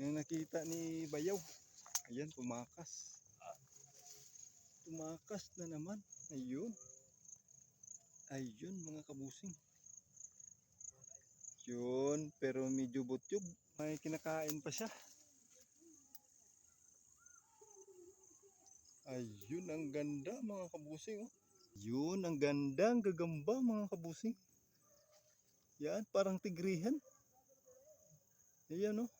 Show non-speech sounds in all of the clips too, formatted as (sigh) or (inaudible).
Yung nakita ni Bayaw. Ayan, tumakas. Tumakas na naman. Ayun. Ayun, mga kabusing. Yun, pero medyo butyog. May kinakain pa siya. Ayun, ang ganda mga kabusing. Oh. Yun, ang ganda, ang gagamba mga kabusing. Yan, parang tigrihan. Ayan oh.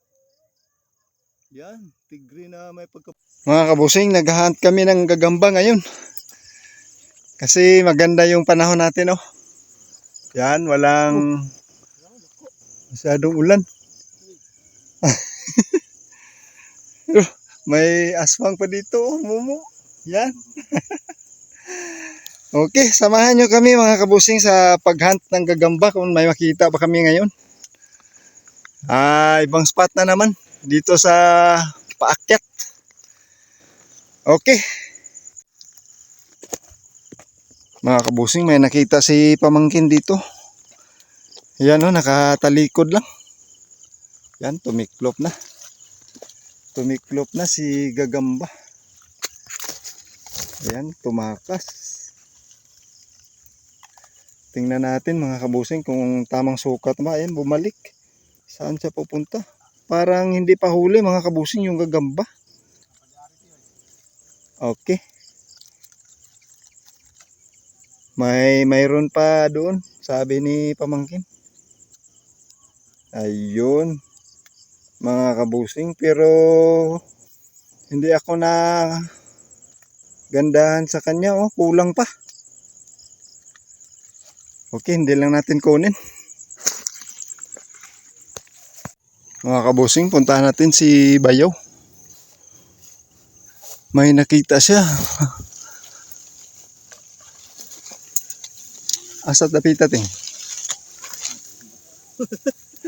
Yan, tigri na may pagka... Mga kabusing, naghahunt kami ng gagamba ngayon. Kasi maganda yung panahon natin oh. Yan, walang masyadong ulan. (laughs) May aswang pa dito oh, mumu. Yan. (laughs) okay, samahan nyo kami mga kabusing sa paghunt ng gagamba kung may makita pa kami ngayon. Ah, ibang spot na naman dito sa paakyat. Okay. Mga kabusing, may nakita si pamangkin dito. Yan o, nakatalikod lang. Yan, tumiklop na. Tumiklop na si Gagamba. Ayan, tumakas. Tingnan natin mga kabusing kung tamang sukat ba. Ayan, bumalik. Saan siya pupunta? Parang hindi pa huli mga kabusing yung gagamba. Okay. May mayroon pa doon, sabi ni pamangkin. Ayun. Mga kabusing pero hindi ako na gandahan sa kanya oh, kulang pa. Okay, hindi lang natin kunin. Mga kabusing, puntahan natin si Bayaw. May nakita siya. (laughs) Asa tapita ting? (laughs)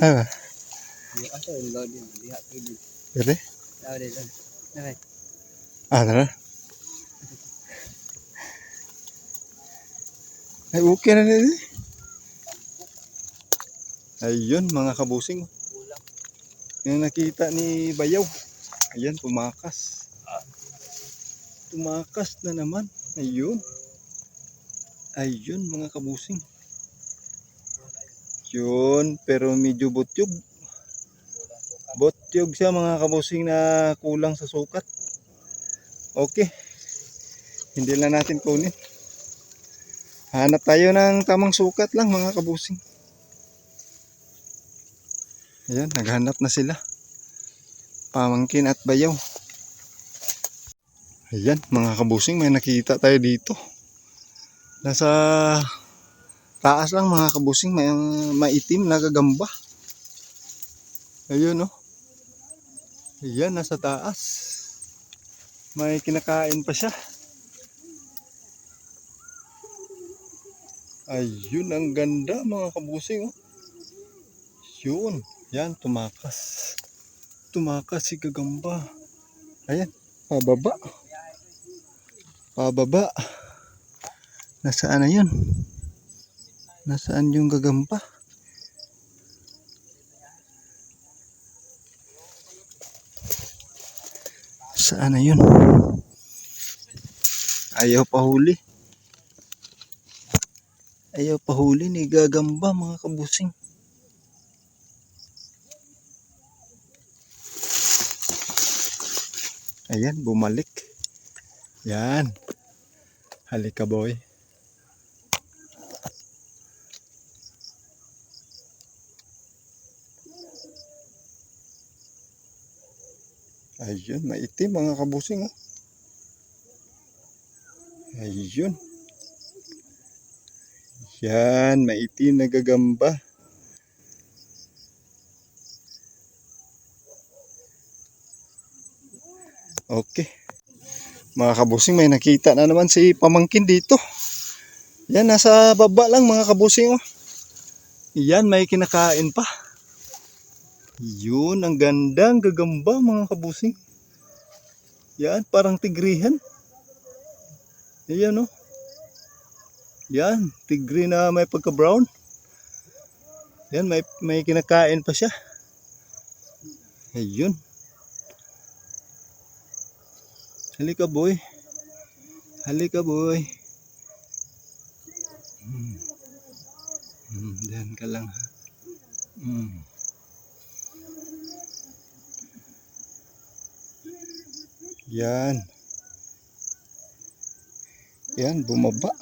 Ha, din doon. Nakay. Ah. Ay, okay na din. Ayun, mga kabusing. Yung nakita ni Bayaw. Ayan, tumakas. Tumakas na naman. Ayun. Ayun, mga kabusing. Yun, pero medyo butyog. Butyog siya mga kabusing na kulang sa sukat. Okay. Hindi lang natin kunin. Hanap tayo ng tamang sukat lang mga kabusing. Ayan, naghanap na sila. Pamangkin at bayaw. Ayan, mga kabusing, may nakita tayo dito. Nasa taas lang mga kabusing, may maitim na gagamba. Ayun oh. Ayan, nasa taas. May kinakain pa siya. Ayun, ang ganda mga kabusing. Oh. Yun. Yan, tumakas. Tumakas si Gagamba. Ayan, pababa. Pababa. Nasaan na yun? Nasaan yung Gagamba? Saan na yun? Ayaw pa huli. Ayaw pa huli ni Gagamba mga kabusing. Ayan, bumalik. Yan. Halika boy. Ayun, maitim mga kabusing. Oh. Ayun. Yan, maitim na gagamba. Okay. Mga kabusing, may nakita na naman si pamangkin dito. Yan, nasa baba lang mga kabusing. Oh. Yan, may kinakain pa. Yun, ang ganda, ang gagamba mga kabusing. Yan, parang tigrihan. Ayan oh. Yan, tigri na may pagka-brown. Yan, may, may kinakain pa siya. Ayun. Halika boy. Halika boy. Hmm. Hmm, diyan ka lang ha. Hmm. Yan. Yan, bumaba.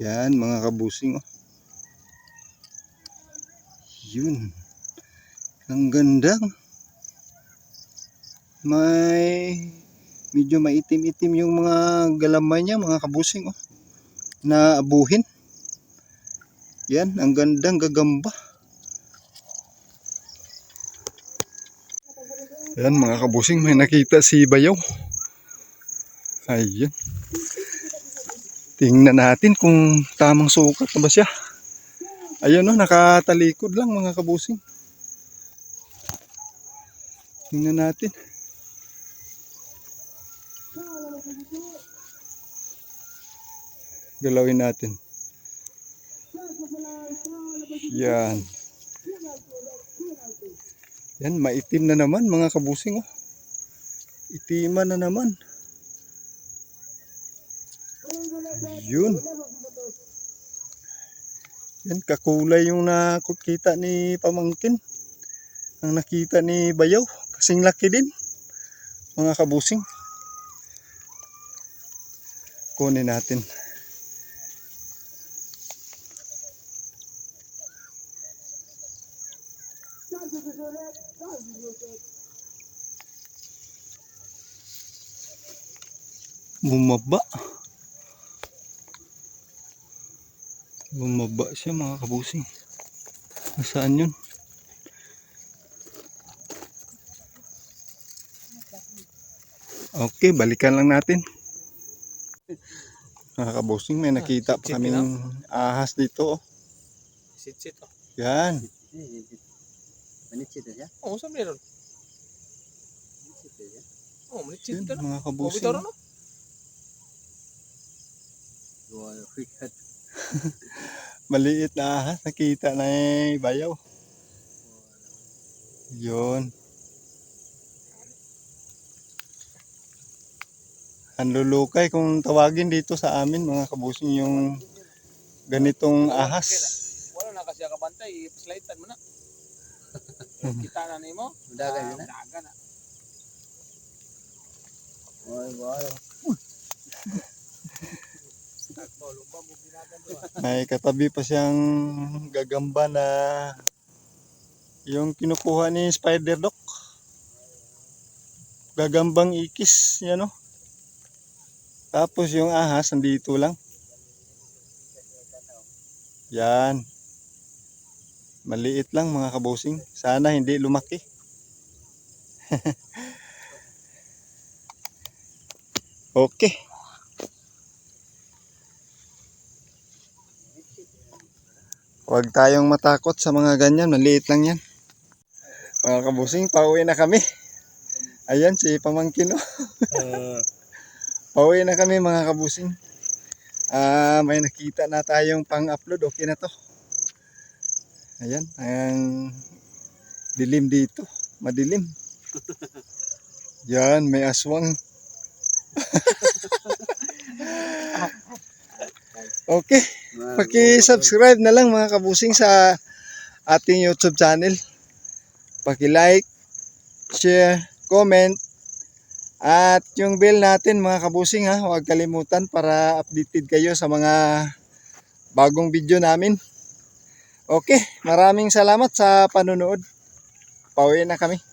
Yan, mga kabusing. Oh. Yun. Ang ganda. May medyo maitim-itim yung mga galamay niya, mga kabusing. Oh. Na abuhin. Yan, ang gandang gagamba. Yan mga kabusing, may nakita si Bayaw. Ayun. Tingnan natin kung tamang sukat na ba siya. Ayun no, nakatalikod lang mga kabusing. Tingnan natin. Galawin natin. Yan. Yan, maitim na naman mga kabusing. Oh. Itiman na naman. Yun. Yan, kakulay yung nakita ni Pamangkin. Ang nakita ni Bayaw. Kasing laki din. Mga kabusing. Kunin natin. Bumaba. Bumaba siya mga kabusing. Nasaan yun? Okay, balikan lang natin. Mga kabusing, may nakita pa sit-sit kaming ahas dito. oh. Sit-sit oh. Yan. Manitsit na siya. Oo, saan meron? Manitsit na siya. Oo, manitsit Yan, ka na. mga Oo, kabusing. bitaw rin, no? (laughs) Maliit na ahas. Nakita na eh, bayaw. Yun. Anlulukay kung tawagin dito sa amin mga kabusing yung ganitong ahas. Wala na kasi kabantay, slide mo na. (laughs) Kita na nimo. Dagan yun na. Dagan na. Binagan doon. May katabi pa siyang gagamba na yung kinukuha ni Spider Doc. Gagambang ikis, yan o. Tapos yung ahas, nandito lang. Yan. Maliit lang mga kabusing. Sana hindi lumaki. (laughs) okay. Huwag tayong matakot sa mga ganyan. Maliit lang yan. Mga kabusing, pauwi na kami. Ayan, si Pamangkin. (laughs) Pauwi na kami mga kabusing. Ah, may nakita na tayong pang-upload. Okay na to. Ayan, ang dilim dito. Madilim. (laughs) Yan, may aswang. (laughs) okay. Paki-subscribe na lang mga kabusing sa ating YouTube channel. Paki-like, share, comment, at yung bell natin mga kabusing ha, huwag kalimutan para updated kayo sa mga bagong video namin. Okay, maraming salamat sa panonood. Pauwi na kami.